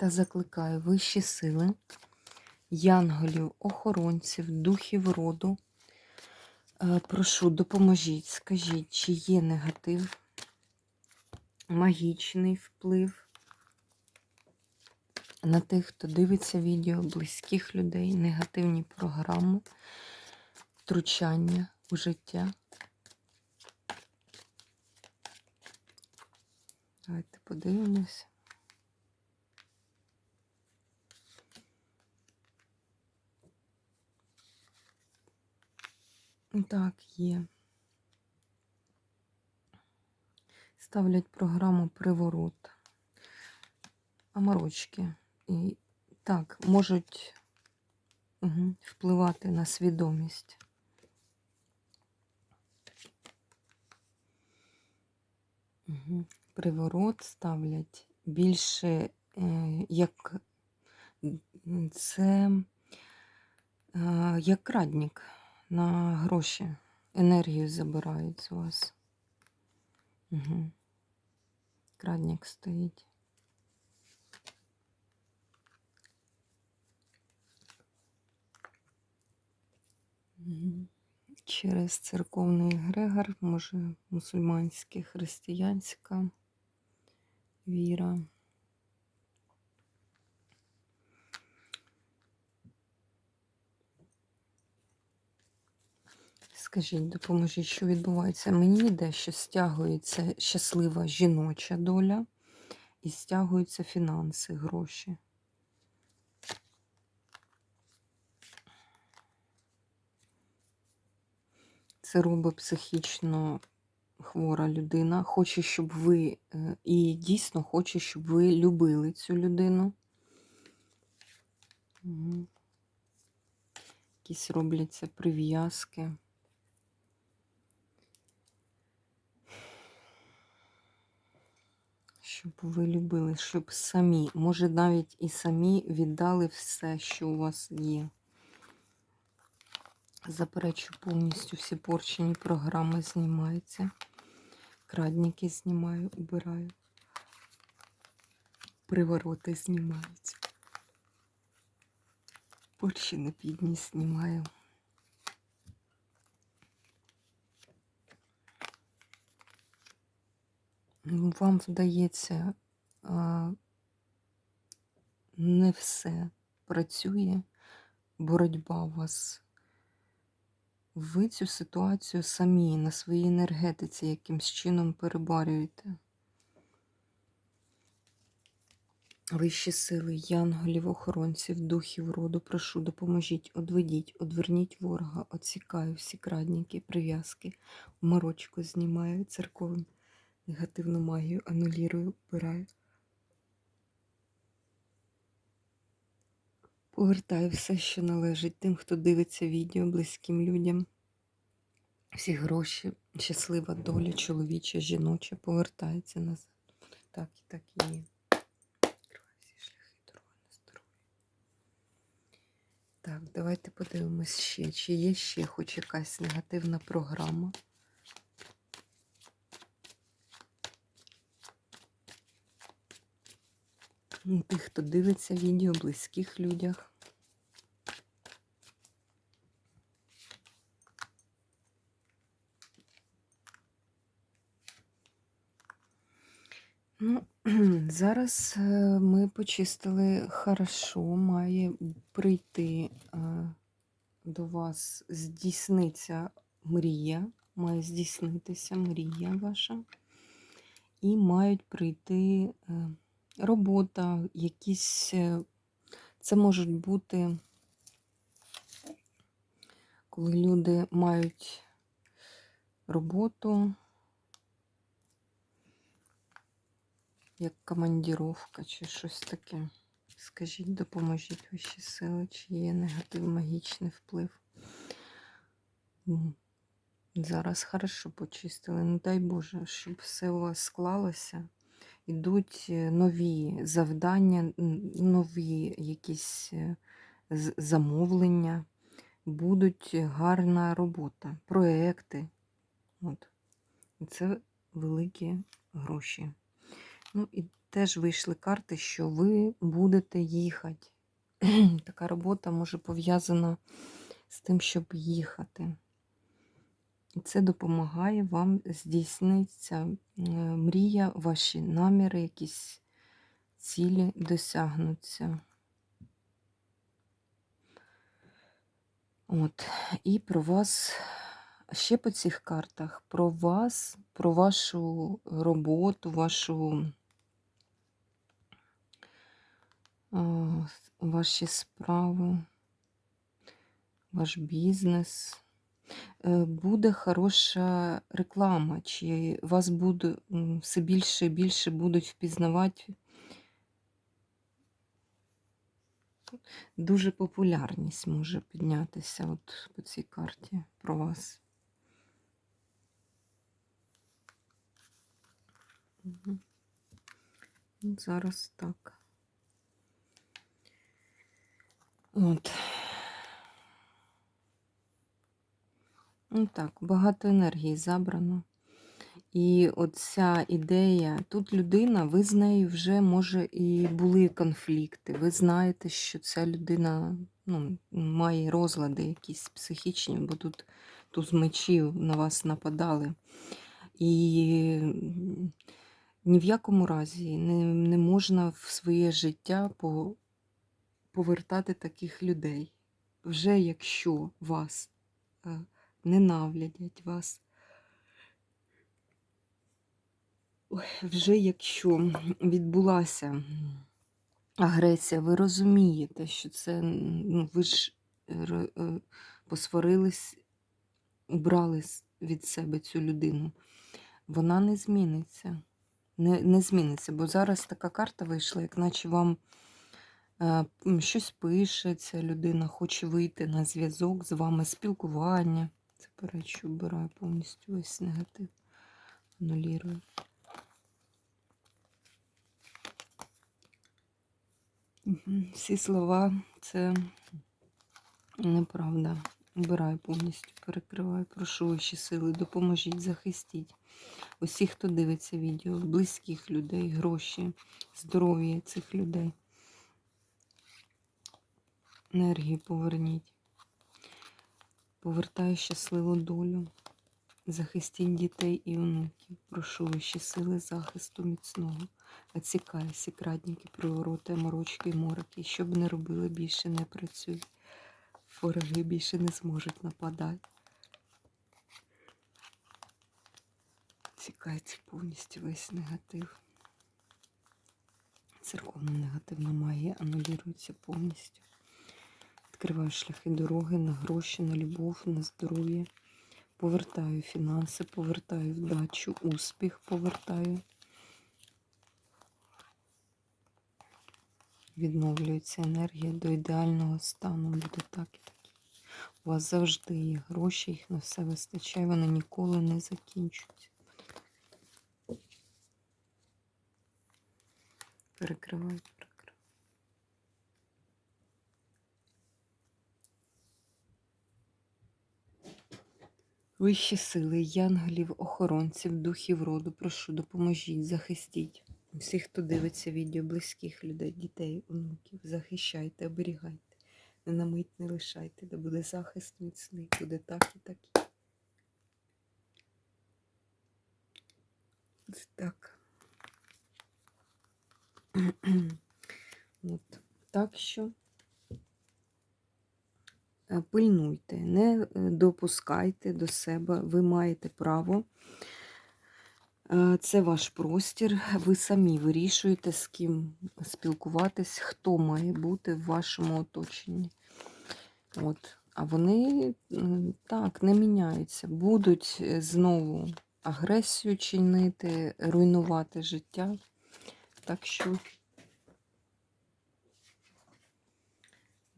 Та закликаю вищі сили, янголів, охоронців, духів роду. Е, Прошу, допоможіть, скажіть, чи є негатив, магічний вплив на тих, хто дивиться відео, близьких людей, негативні програми, втручання у життя. Давайте подивимось. Так, є. Ставлять програму приворот. Аморочки. І так, можуть угу, впливати на свідомість. Угу. Приворот ставлять більше е, як це е, як крадник на гроші. Енергію забирають з вас. Угу. Крадник стоїть. Через церковний егрегор, може, мусульманська, християнська віра. Скажіть, допоможіть, що відбувається? Мені йде, що стягується щаслива жіноча доля і стягуються фінанси, гроші. Це робить психічно хвора людина. Хоче, щоб ви, е, і дійсно хоче, щоб ви любили цю людину. Якісь робляться прив'язки. Щоб ви любили, щоб самі, може навіть і самі віддали все, що у вас є. Заперечу повністю всі порчені програми знімаються. Крадники знімаю, убираю. Привороти знімаються. Порчі підні знімаю. Вам вдається не все працює, боротьба у вас. Ви цю ситуацію самі на своїй енергетиці якимсь чином перебарюєте. Вищі сили, янголів, охоронців, духів роду, прошу, допоможіть, одведіть, одверніть ворога, оцікаю всі крадники, прив'язки, морочку знімаю церковим негативну магію анулірую, вбираю. Повертаю все, що належить тим, хто дивиться відео близьким людям. Всі гроші, щаслива доля, чоловіча, жіноча, повертається назад. Так і так і є. Так, давайте подивимось ще, чи є ще хоч якась негативна програма. Тих, хто дивиться відео, близьких людях. Ну, Зараз е, ми почистили хорошо, має прийти е, до вас, здійсниться мрія, має здійснитися мрія ваша, і мають прийти. Робота, якісь, е, це можуть бути, коли люди мають роботу, як командіровка чи щось таке. Скажіть, допоможіть ваші сили, чи є негатив, магічний вплив. Зараз хорошо почистили. Ну дай Боже, щоб все у вас склалося. Ідуть е, нові завдання, нові якісь е, замовлення, будуть гарна робота, проекти. От. Це великі гроші. Ну і теж вийшли карти, що ви будете їхати. Така робота може пов'язана з тим, щоб їхати. І це допомагає вам здійснитися мрія, ваші наміри, якісь цілі досягнуться. От. І про вас ще по цих картах, про вас, про вашу роботу, вашу, а, ваші справи, ваш бізнес. Е, Буде хороша реклама, чи вас буде все більше і більше будуть впізнавати. Дуже популярність може піднятися от по цій карті про вас. Ну, Зараз так. От. Ну так, багато енергії забрано. І оця ідея, тут людина, ви з нею вже, може, і були конфлікти. Ви знаєте, що ця людина ну, має розлади якісь психічні, бо тут туз мечів на вас нападали. І ні в якому разі не, не можна в своє життя по, повертати таких людей. Вже якщо вас ненавидять, вас вже якщо відбулася агресія, ви розумієте, що це ну, ви ж е, е, посварились, убрали від себе цю людину. Вона не зміниться. Не, не зміниться, бо зараз така карта вийшла, як наче вам е, щось пише, ця людина хоче вийти на зв'язок з вами, спілкування. Це перечу, обираю повністю весь негатив. Анулірую. Всі слова це неправда. Убираю повністю, перекриваю. Прошу ваші сили, допоможіть, захистіть. Усі, хто дивиться відео, близьких людей, гроші, здоров'я цих людей. Енергію поверніть. Повертаю щасливу долю. Захистіть дітей і онуків. Прошу ваші сили захисту міцного. Оцікаю всі крадники, привороти, морочки мороки. Що б не робили, більше не працюють. Вороги більше не зможуть нападати. Цікається повністю весь негатив. Церковна негативна магія анулюється повністю. Відкриваю шляхи дороги на гроші, на любов, на здоров'я. Повертаю фінанси, повертаю вдачу, успіх повертаю. Відновлюється енергія до ідеального стану. Буде так і так. У вас завжди є гроші, їх на все вистачає, вони ніколи не закінчуються. Перекриваю, Вищі сили, янголів, охоронців, духів роду, прошу, допоможіть, захистіть. Всіх, хто дивиться відео, близьких людей, дітей, онуків, захищайте, оберігайте. Не на мить не лишайте, де буде захист міцний, буде так і так. Ось так. От. Так що пильнуйте, не е, допускайте до себе, ви маєте право. Е, Це ваш простір, ви самі вирішуєте, з ким спілкуватись, хто має бути в вашому оточенні. От. А вони так не міняються, будуть е, знову агресію чинити, руйнувати життя. Так що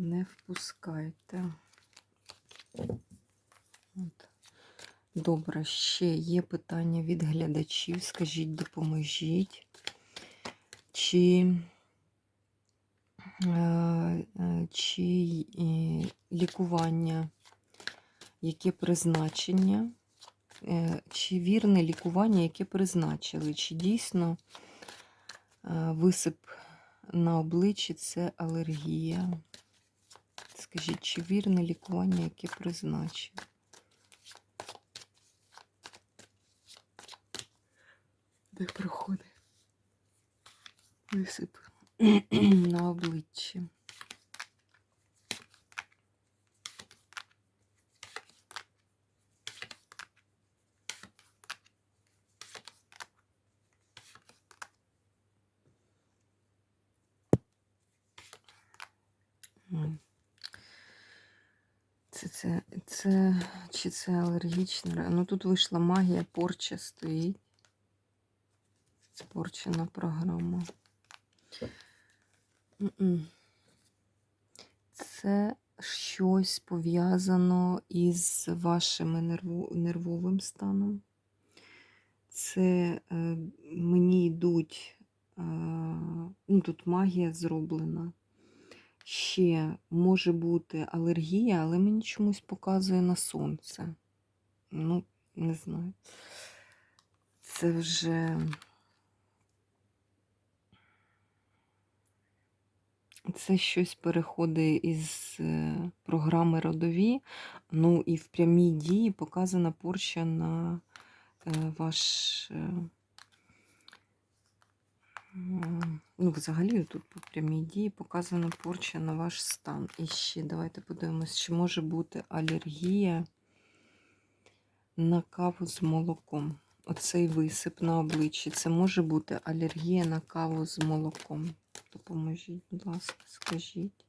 Не впускайте. От. Добре, ще є питання від глядачів. Скажіть, допоможіть. Чи, е, е, чи е, лікування, яке призначення, чи вірне лікування, яке призначили? Чи дійсно висип на обличчі це алергія? Скажіть, чи вірне лікування, яке призначив? Де проходить? Висип на обличчі. Ой. Це, це, чи це алергічна? Ну тут вийшла магія, порча стоїть. Спорчена програма. Це щось пов'язано із вашим нервовим станом. Це е, мені йдуть, е, ну тут магія зроблена. Ще може бути алергія, але мені чомусь показує на сонце. Ну, не знаю. Це вже. Це щось переходить із е, програми родові. Ну і в прямій дії показана порча на е, ваш. Ну, взагалі, тут по прямій дії показана порча на ваш стан. І ще давайте подивимось, чи може бути алергія на каву з молоком. Оцей висип на обличчі. Це може бути алергія на каву з молоком. Допоможіть, будь ласка, скажіть.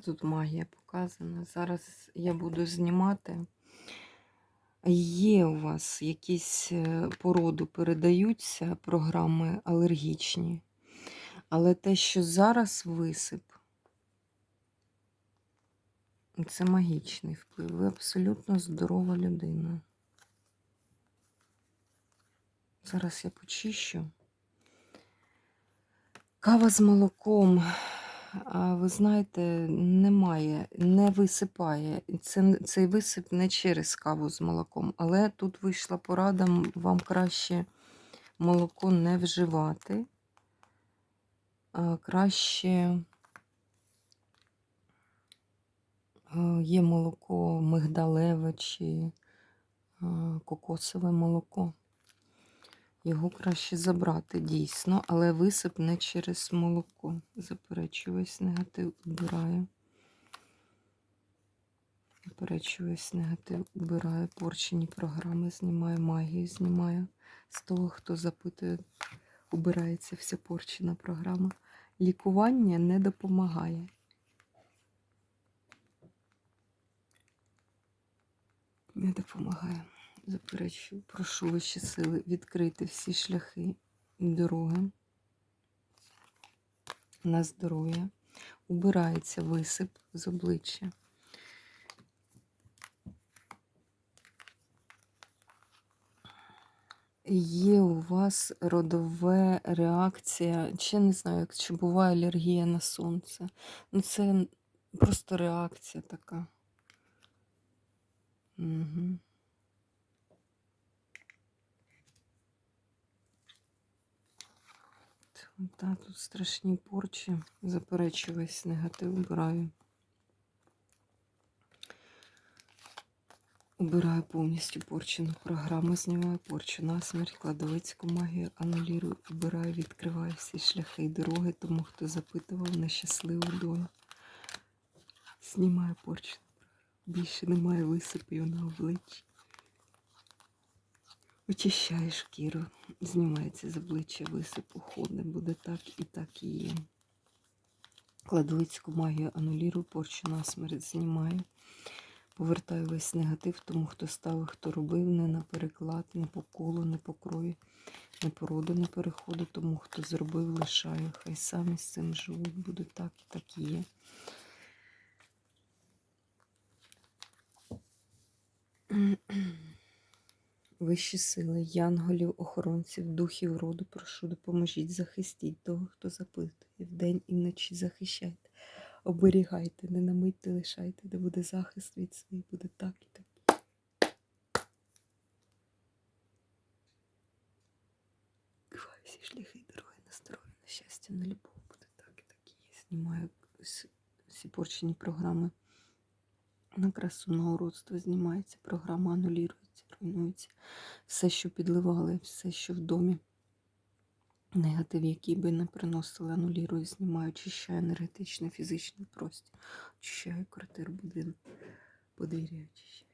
Тут магія показана. Зараз я буду знімати. Є у вас якісь е, породу передаються програми алергічні, але те, що зараз висип, це магічний вплив. Ви абсолютно здорова людина. Зараз я почищу. Кава з молоком, ви знаєте, немає, не висипає. Це, цей висип не через каву з молоком. Але тут вийшла порада, вам краще молоко не вживати. Краще є молоко мигдалеве чи кокосове молоко. Його краще забрати дійсно, але висип не через молоко. Заперечую весь негатив, убираю. Заперечую весь негатив, убираю порчені програми, знімаю магію, знімаю. З того, хто запитує, убирається вся порчена програма. Лікування не допомагає. Не допомагає. Заперечую, прошу вищі сили відкрити всі шляхи і дороги на здоров'я. Убирається висип з обличчя. Є у вас родове реакція, чи не знаю, чи буває алергія на сонце. Ну, це просто реакція така. Угу. Та тут страшні порчі. Заперечую весь негатив, убираю. Убираю повністю порчену програму, знімаю порчу насмерть, кладовицьку магію, анулірую, убираю, відкриваю всі шляхи і дороги, тому хто запитував на щасливу долю. Знімаю програму. Більше немає висипів на обличчі. Очищаю шкіру, знімається з обличчя висип, уходить, буде так і так і є. Кладовицьку магію анулірую, порчу насмерть знімаю. Повертаю весь негатив тому, хто ставив, хто робив, не на переклад, не по колу, не по крові, не по роду, не переходу, тому хто зробив, лишаю. Хай самі з цим живуть, буде так і так і є. Вищі сили, янголів, охоронців, духів роду, прошу, допоможіть, захистіть того, хто запитує, вдень і вночі захищайте, оберігайте, не на мить лишайте, де буде захист від своїх, буде так і так. Киваю всі шляхи дороги на здоров'я, на щастя, на любов, буде так і так є. Знімаю всі порчені програми на красу, на уродство знімається, програма анулюється, руйнується. Все, що підливали, все, що в домі. Негатив, який би не приносили, анулірую, знімаю, очищаю енергетичний, фізичний простір, очищаю квартиру, будинок, подвір'я очищаю.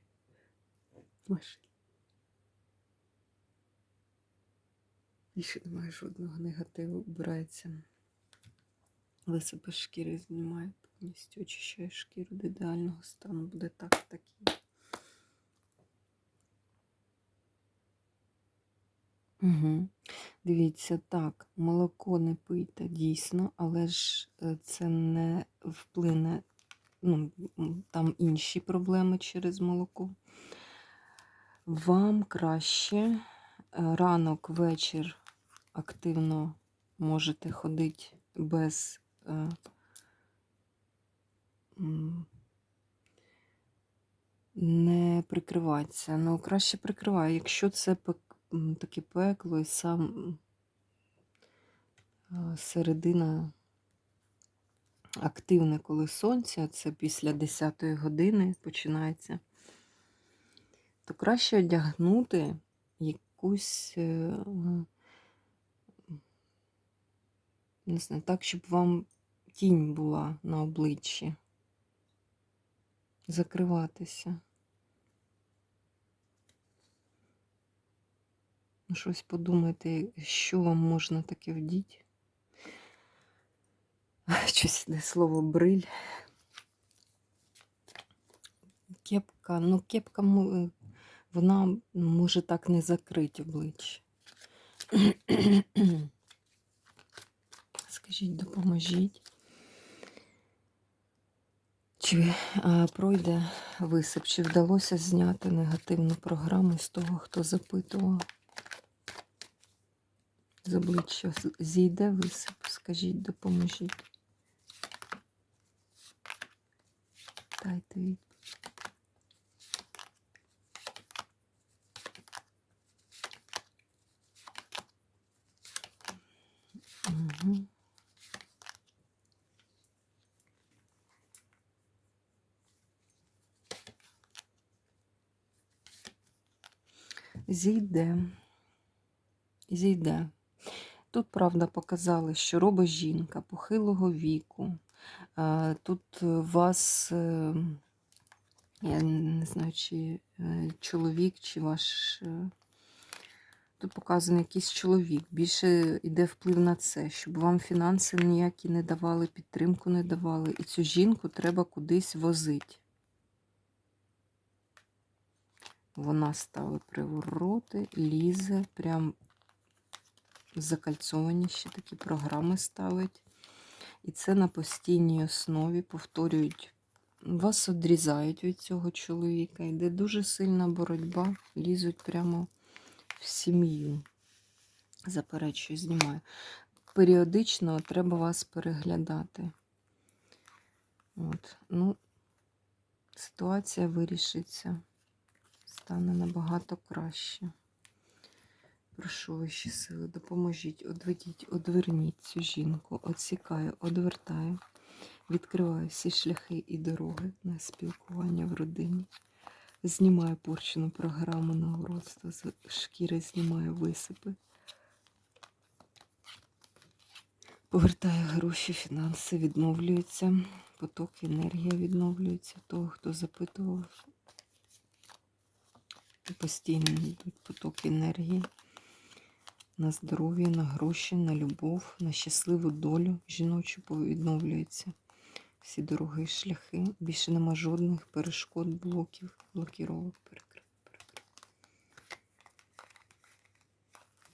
Машину. Більше немає жодного негативу, вбирається. Висипи шкіри знімаю, повністю очищаю шкіру до ідеального стану. Буде так, так і Угу. Дивіться, так, молоко не пийте дійсно, але ж е, це не вплине, ну, там інші проблеми через молоко. Вам краще е, ранок, вечір активно можете ходити без е, не прикриватися. Ну, краще прикриваю, якщо це таке пекло і сам середина активне, коли сонце, це після 10 години починається, то краще одягнути якусь, е, е, не знаю, так, щоб вам тінь була на обличчі. Закриватися. Щось подумайте, що вам можна таке вдіти. Щось не слово бриль. Кепка. Ну, кепка е, вона може так не закрити обличчя. Скажіть, допоможіть. Чи а, пройде висип, чи вдалося зняти негативну програму з того, хто запитував? З обличчя зійде висип, скажіть, допоможіть. Дайте відповідь. Зійде. Зійде. Тут, правда, показали, що робить жінка похилого віку. Тут е, вас, е, я не знаю, чи е, чоловік, чи ваш. Тут показаний якийсь чоловік. Більше йде вплив на це, щоб вам фінанси ніякі не давали, підтримку не давали. І цю жінку треба кудись возити. Вона ставить привороти, лізе, прям закальцовані ще такі програми ставить. І це на постійній основі повторюють. Вас відрізають від цього чоловіка. Йде дуже сильна боротьба, лізуть прямо в сім'ю. Заперечую, знімаю. Періодично треба вас переглядати. От. Ну, ситуація вирішиться. Стане набагато краще. Прошу вищі сили, допоможіть, одведіть, одверніть цю жінку, отсікаю, одвертаю, відкриваю всі шляхи і дороги на спілкування в родині. Знімаю порчену програму на з шкіри знімаю висипи. Повертаю гроші, фінанси, відновлюються, поток, енергія відновлюється. Того, хто запитував, постійно йдуть потоки енергії на здоров'я, на гроші, на любов, на щасливу долю жіночу відновлюється. всі дороги шляхи. Більше нема жодних перешкод, блоків, блокіровок.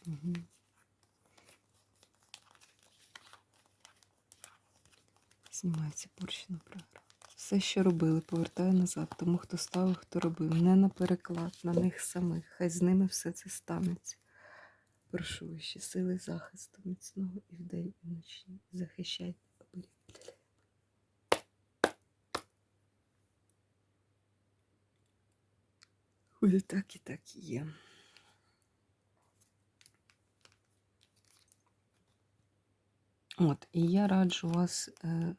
Угу. Знімається порчена програма. Все, що робили, повертаю назад. Тому хто ставив, хто робив. Не на переклад, на них самих. Хай з ними все це станеться. Прошу вищі сили захисту міцного і вдень і вночі. Захищайте оберігайте. Буде так і так і є. От, і я раджу вас е,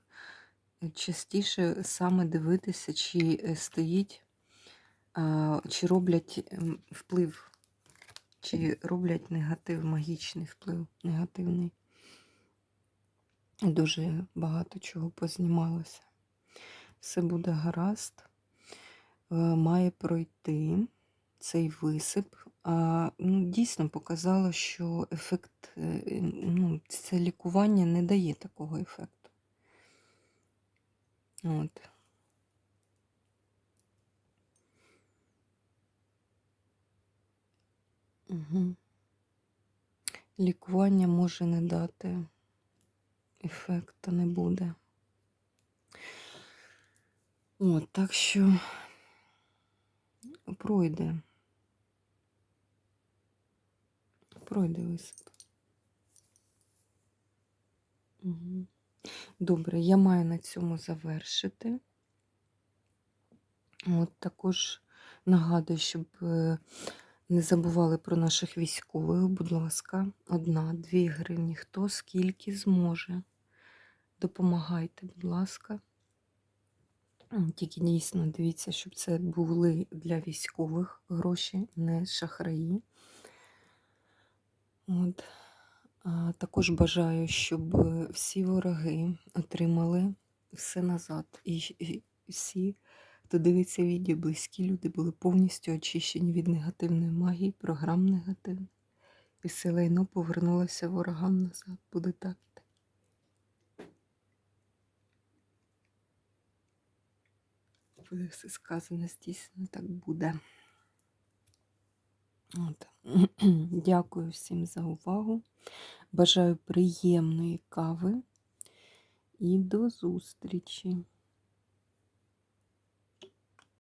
частіше саме дивитися, чи е, стоїть, е, чи роблять вплив, чи роблять негатив, магічний вплив, негативний. Дуже багато чого познімалося. Все буде гаразд, е, має пройти цей висип. А, ну, дійсно показало, що ефект, е, ну, це лікування не дає такого ефекту. От. Угу. Лікування може не дати, ефекту не буде. От, так що пройде. Пройде висип. Угу. Добре, я маю на цьому завершити. От також нагадую, щоб е, не забували про наших військових, будь ласка, одна, дві гривні, хто скільки зможе. Допомагайте, будь ласка. Тільки дійсно дивіться, щоб це були для військових гроші, не шахраї. От. А, Також бажаю, щоб всі вороги отримали все назад. І всі, хто дивиться відео, близькі люди були повністю очищені від негативної магії, програм негативних. І все лайно повернулося ворогам назад. Буде так. Буде все сказано, здійснено, так буде. От. Дякую всім за увагу. Бажаю приємної кави і до зустрічі!